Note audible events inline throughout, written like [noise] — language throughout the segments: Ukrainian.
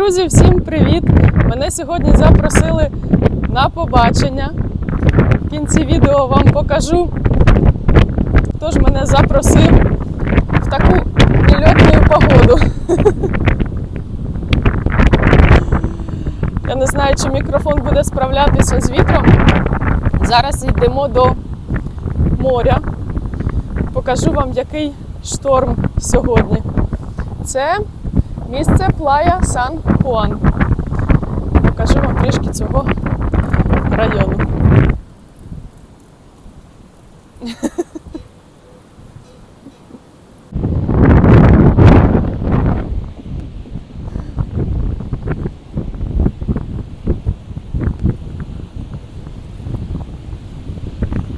Друзі, всім привіт! Мене сьогодні запросили на побачення. В кінці відео вам покажу, хто ж мене запросив в таку нельотну погоду. Я не знаю, чи мікрофон буде справлятися з вітром. Зараз йдемо до моря. Покажу вам, який шторм сьогодні. Це місце Плая Сан Хуан. Покажу вам трішки цього району. [laughs]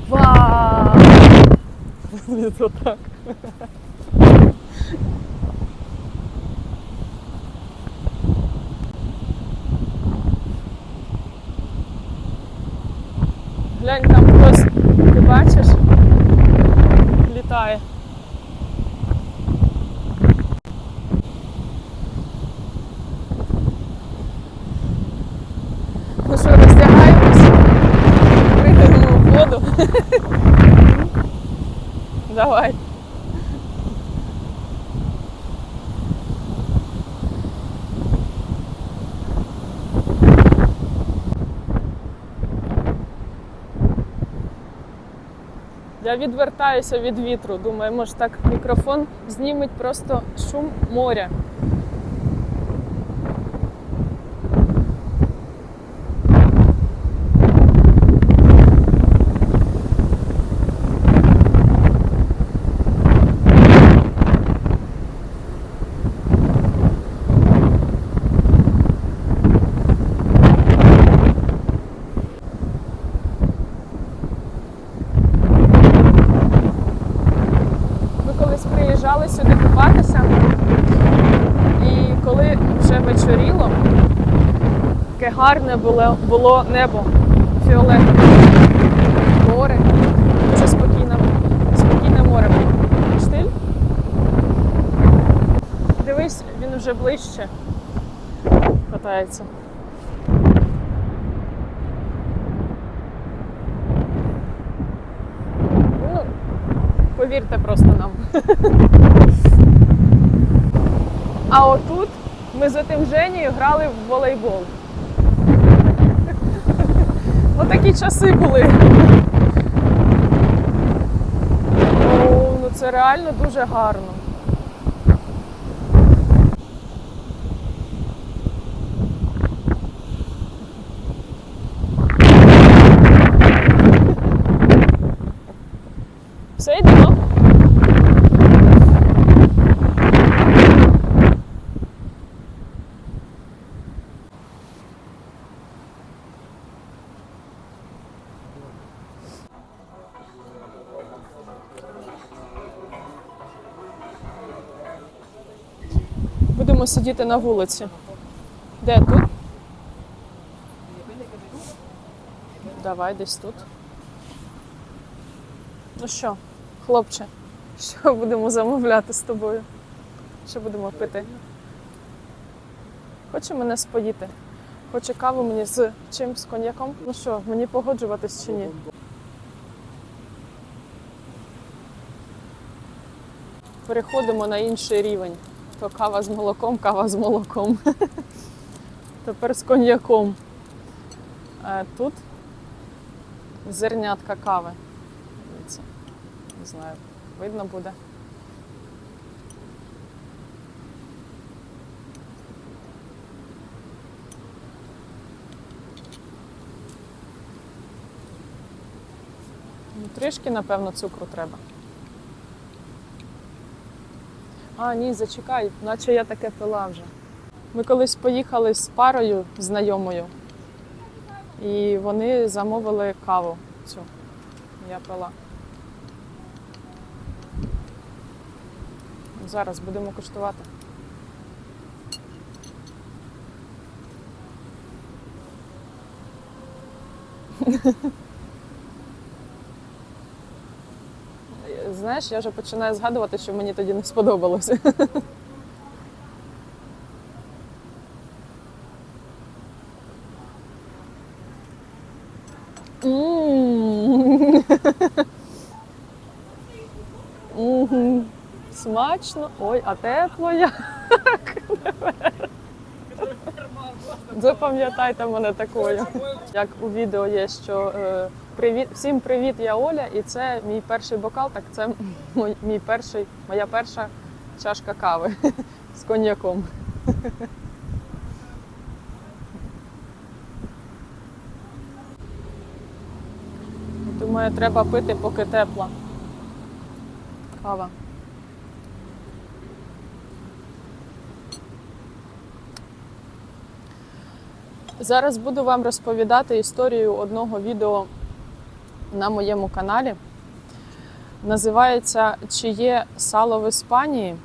Вау! [laughs] Це так. Глянь, там хтось, ти бачиш? Літає. Ну що, роздягаємось? Пригаємо в воду. [laughs] Давай. Я відвертаюся від вітру. Думаю, може так мікрофон знімить просто шум моря. Ми колись приїжджали сюди купатися, і коли вже вечоріло, таке гарне було, було небо фіолетове. Море. Дуже спокійне, спокійне море. Штиль? Дивись, він вже ближче катається. Ну, повірте просто нам. А отут ми з отим Женією грали в волейбол. Отакі часи були. О, ну це реально дуже гарно. Все йдемо. Будемо сидіти на вулиці. Де тут? Давай десь тут. Ну що, хлопче, що будемо замовляти з тобою? Що будемо пити? Хоче мене споїти? Хоче каву мені з чим? З коньяком? Ну що, мені погоджуватись чи ні? Переходимо на інший рівень. То кава з молоком, кава з молоком. [laughs] Тепер з коньяком. Е, Тут зернятка кави. Не знаю, видно буде. Ну, Трішки, напевно, цукру треба. А, ні, зачекай, наче я таке пила вже. Ми колись поїхали з парою знайомою, і вони замовили каву цю. Я пила. Зараз будемо куштувати. [laughs] Знаєш, я вже починаю згадувати, що мені тоді не сподобалося. [laughs] Смачно. Ой, а тепло як. Запам'ятайте мене такою. Як у відео є, що е, привіт, всім привіт, я Оля, і це мій перший бокал, так це мій, мій перший, моя перша чашка кави з коньяком. Думаю, треба пити, поки тепла. Кава. Зараз буду вам розповідати історію одного відео на моєму каналі. Називається Чи є сало в Іспанії?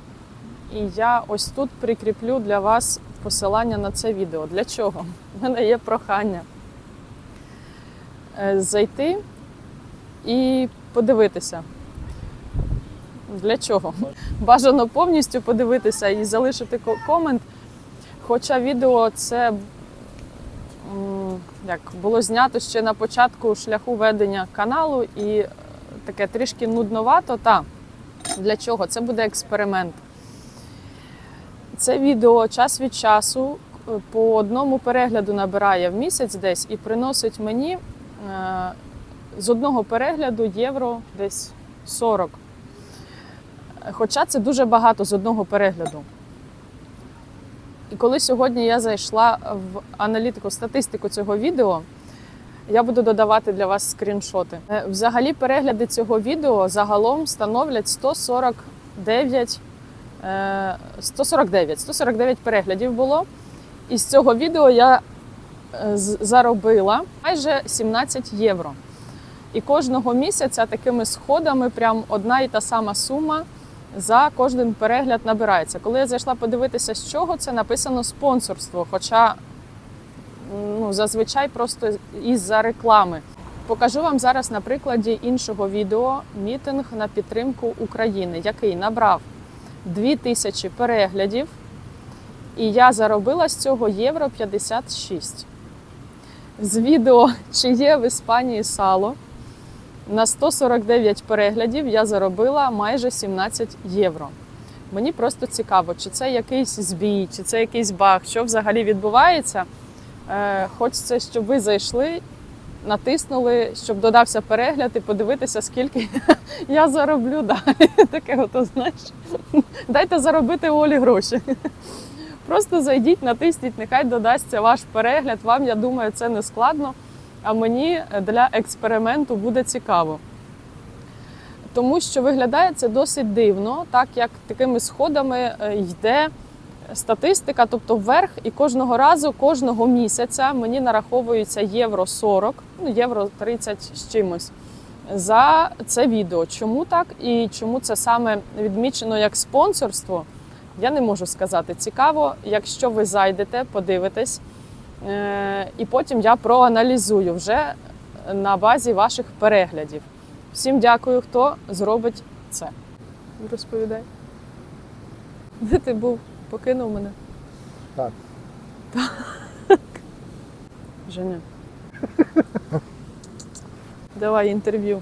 І я ось тут прикріплю для вас посилання на це відео. Для чого? У мене є прохання е, зайти і подивитися. Для чого? Бажано повністю подивитися і залишити комент. Хоча відео це як було знято ще на початку шляху ведення каналу, і е, таке трішки нудновато. Та для чого? Це буде експеримент. Це відео час від часу е, по одному перегляду набирає в місяць десь і приносить мені е, з одного перегляду євро десь 40. Хоча це дуже багато з одного перегляду. І коли сьогодні я зайшла в аналітику, статистику цього відео, я буду додавати для вас скріншоти. Е, Взагалі, перегляди цього відео загалом становлять 149, е, 149, 149 переглядів було. І з цього відео я е, заробила майже 17 євро. І кожного місяця такими сходами прям одна і та сама сума за кожен перегляд набирається. Коли я зайшла подивитися, з чого це написано спонсорство, хоча ну, зазвичай просто із-за реклами. Покажу вам зараз на прикладі іншого відео мітинг на підтримку України, який набрав 2000 переглядів, і я заробила з цього євро 56. З відео, чи є в Іспанії сало. На 149 переглядів я заробила майже 17 євро. Мені просто цікаво, чи це якийсь збій, чи це якийсь баг, що взагалі відбувається. Е, хочеться, щоб ви зайшли, натиснули, щоб додався перегляд і подивитися, скільки [laughs] я зароблю далі. [laughs] Таке ото, знаєш. Дайте заробити Олі гроші. Просто зайдіть, натисніть, нехай додасться ваш перегляд. Вам, я думаю, це не складно а мені для експерименту буде цікаво. Тому що виглядає це досить дивно, так як такими сходами е, йде статистика, тобто вверх, і кожного разу, кожного місяця мені нараховується євро 40, ну євро 30 з чимось за це відео. Чому так і чому це саме відмічено як спонсорство? Я не можу сказати. Цікаво, якщо ви зайдете, подивитесь. Е, І потім я проаналізую вже на базі ваших переглядів. Всім дякую, хто зробить це. Розповідай. Де ти був? Покинув мене? Так. Женя. Давай інтерв'ю.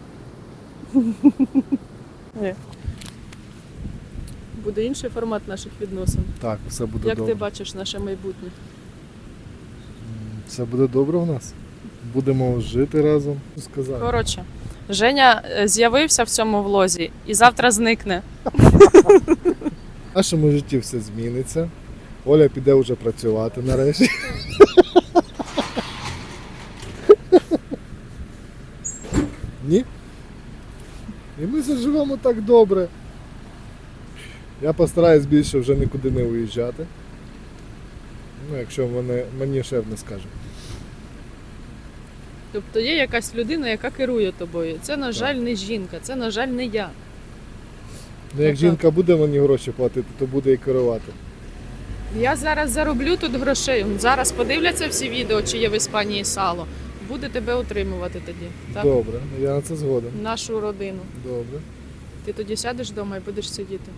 Ні. Буде інший формат наших відносин. Так, все буде Як добре. ти бачиш наше майбутнє? Все буде добре в нас. Будемо жити разом. Сказати. Коротше, Женя е, з'явився в цьому влозі і завтра зникне. [laughs] В нашому житті все зміниться. Оля піде вже працювати нарешті. [laughs] Ні? І ми заживемо так добре. Я постараюсь більше вже нікуди не уїжджати. Ну, якщо мене, мені шеф не скаже. Тобто є якась людина, яка керує тобою. Це, на жаль, не жінка, це, на жаль, не я. Ну, як жінка буде мені гроші платити, то буде і керувати. Я зараз зароблю тут грошей. Зараз подивляться всі відео, чи є в Іспанії сало. Буде тебе утримувати тоді. Так? Добре, я на це згоден. Нашу родину. Добре. Ти тоді сядеш вдома і будеш сидіти.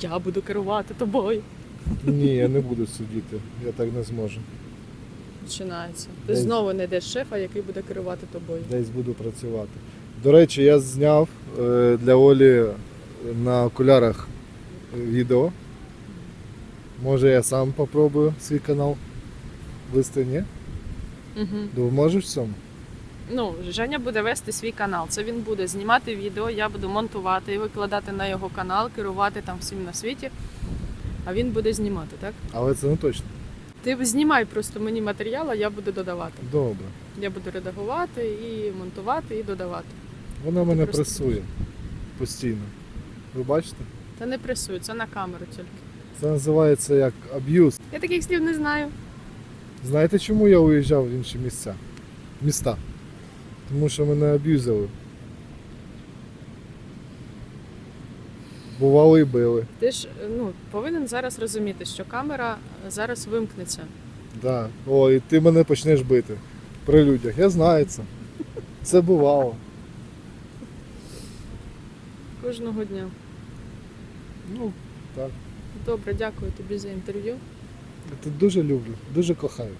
Я буду керувати тобою. Ні, я не буду сидіти, я так не зможу. починається. Ти Десь. знову не йдеш шефа, який буде керувати тобою. Десь буду працювати. До речі, я зняв е, для Олі на окулярах відео. Може я сам попробую свій канал вести, ні? Угу. Допоможеш в цьому? Ну, Женя буде вести свій канал. Це він буде знімати відео, я буду монтувати і викладати на його канал, керувати там всім на світі. А він буде знімати, так? Але це не точно. Ти знімай просто мені матеріал, а я буду додавати. Добре. Я буду редагувати і монтувати, і додавати. Вона мене просто- пресує постійно. Ви бачите? Та не пресуй, це на камеру тільки. Це називається як аб'юз. Я таких слів не знаю. Знаєте, чому я уїжджав в інші місця? Міста? Тому що мене аб'юзили. Бувало і били. Ти ж ну, повинен зараз розуміти, що камера зараз вимкнеться. Да. О, і ти мене почнеш бити при людях. Я знаю це. Це бувало. Кожного дня. Ну, так. Добре, дякую тобі за інтерв'ю. Я тебе дуже люблю, дуже кохаю.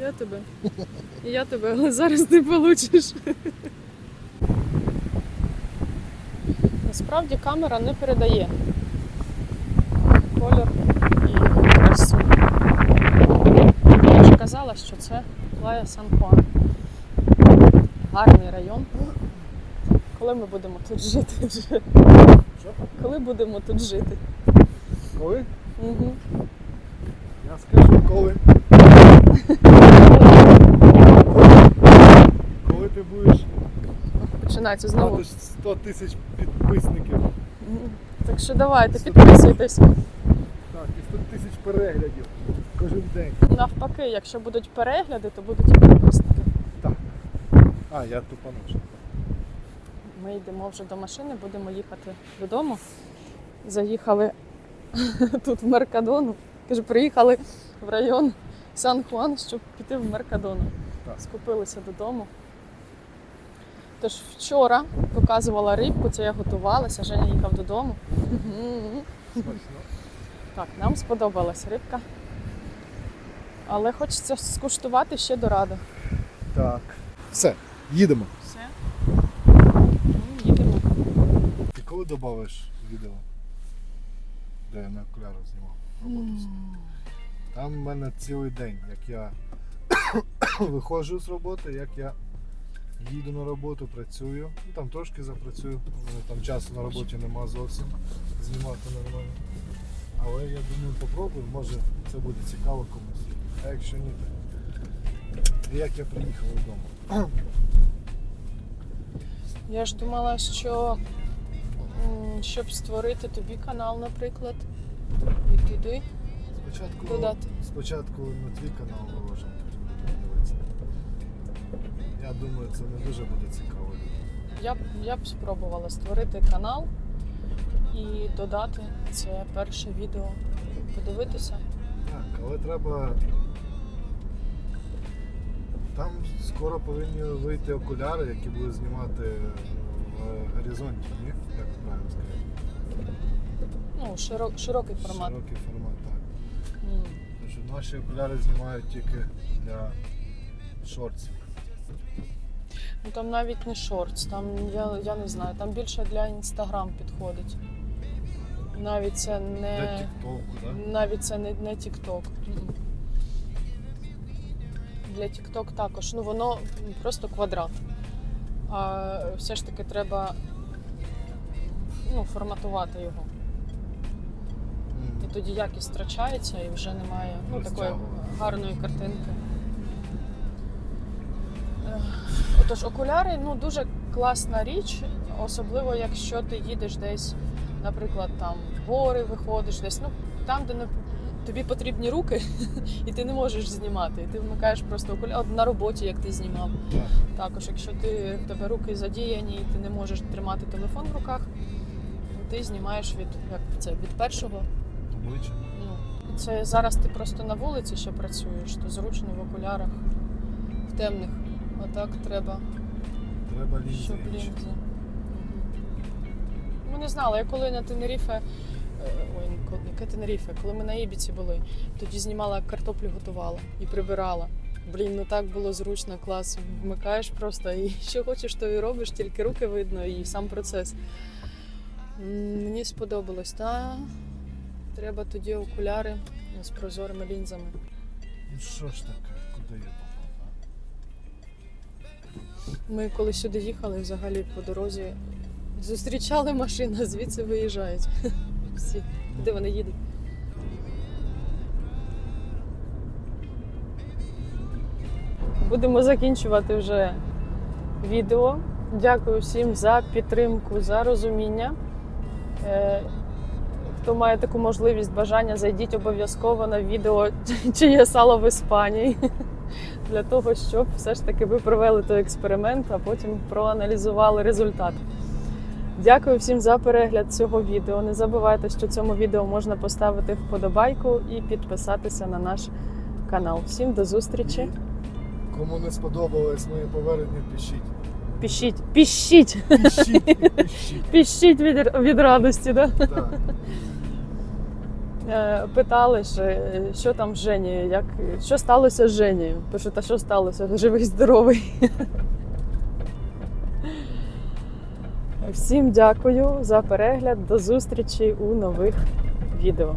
Я тебе. І я тебе, але зараз не получиш. Насправді камера не передає колір і красу. Я вже казала, що це Плая Сан Хуан. Гарний район. Коли ми будемо тут жити вже? Коли будемо тут жити? Коли? Угу. Я скажу коли. [laughs] Коли ти будеш Починається знову. 100 тисяч підписників. Так що давайте, підписуйтесь. Так, і 100 тисяч переглядів кожен день. Навпаки, якщо будуть перегляди, то будуть і підписники. А, я тупанув. Ми йдемо вже до машини, будемо їхати додому. Заїхали [laughs] тут в Меркадону. Кажу, приїхали в район Сан-Хуан, щоб піти в Меркадону. Так. Скупилися додому. Тож вчора показувала рибку, це я готувалася, Женя їхав додому. Смачно. Так, нам сподобалась рибка. Але хочеться скуштувати ще дораду. Так. Все, їдемо. Все. Ну, їдемо. Ти коли додавиш відео? Де я на окулярах знімав роботу? Там в мене цілий день, як я [coughs] виходжу з роботи, як я їду на роботу, працюю. Ну, там трошки запрацюю, у мене там часу на роботі нема зовсім знімати нормально. Але я думаю, попробую, може це буде цікаво комусь. А якщо ні, то як я приїхав додому. [clears throat] Я ж думала, що щоб створити тобі канал, наприклад, туди Спочатку, додати. спочатку на твій канал дивитися. Я думаю, це не дуже буде цікаво. Я б я б спробувала створити канал і додати це перше відео. Подивитися. Так, але треба. Там скоро повинні вийти окуляри, які будуть знімати в горизонті, ні? Як правильно сказати? Ну, широк, широкий формат. Широкий формат, так. Тому що наші окуляри знімають тільки для шортів. Ну там навіть не шортс, там я, я не знаю, там більше для інстаграм підходить. Навіть це не. так? Навіть це не, не TikTok. Для TikTok також. Ну воно просто квадрат. А все ж таки треба ну, форматувати його. І тоді якість втрачається і вже немає ну, такої гарної картинки. Отож, окуляри ну, дуже класна річ, особливо якщо ти їдеш десь, наприклад, там в гори виходиш, десь, ну там, де не тобі потрібні руки, [laughs] і ти не можеш знімати. І ти вмикаєш просто окуляри на роботі, як ти знімав. Також, якщо ти в тебе руки задіяні і ти не можеш тримати телефон в руках, ти знімаєш від як це від першого Обличчя. Ну, це зараз ти просто на вулиці ще працюєш, то зручно в окулярах, в темних. А так треба, Треба лінзи. щоб лінзи. Ми не знали, я коли на Тенеріфе ой, ко- яке Тенеріфе, коли ми на Ібіці були, тоді знімала картоплю готувала і прибирала. Блін, ну так було зручно, клас. Вмикаєш просто і [laughs] що хочеш, то і робиш, тільки руки видно і сам процес. Мені сподобалось. Та треба тоді окуляри з прозорими лінзами. Ну що ж таке, куди я? Ми коли сюди їхали, взагалі по дорозі зустрічали машини, звідси виїжджають. [laughs] Всі. Куди вони їдуть? Будемо закінчувати вже відео. Дякую всім за підтримку, за розуміння. Е, Хто має таку можливість, бажання, зайдіть обов'язково на відео, [laughs] чи є сало в Іспанії для того, щоб все ж таки ви провели той експеримент, а потім проаналізували результат. Дякую всім за перегляд цього відео. Не забувайте, що цьому відео можна поставити вподобайку і підписатися на наш канал. Всім до зустрічі. Кому не сподобалось моє повернення, пишіть. Пишіть, пишіть, Пишіть, пишіть. [laughs] пишіть від, від радості. Да? Так. Е, Питали, е, що там з Женією, як, що сталося з Женією. Пишу, та що сталося? Живий, здоровий. Всім дякую за перегляд. До зустрічі у нових відео.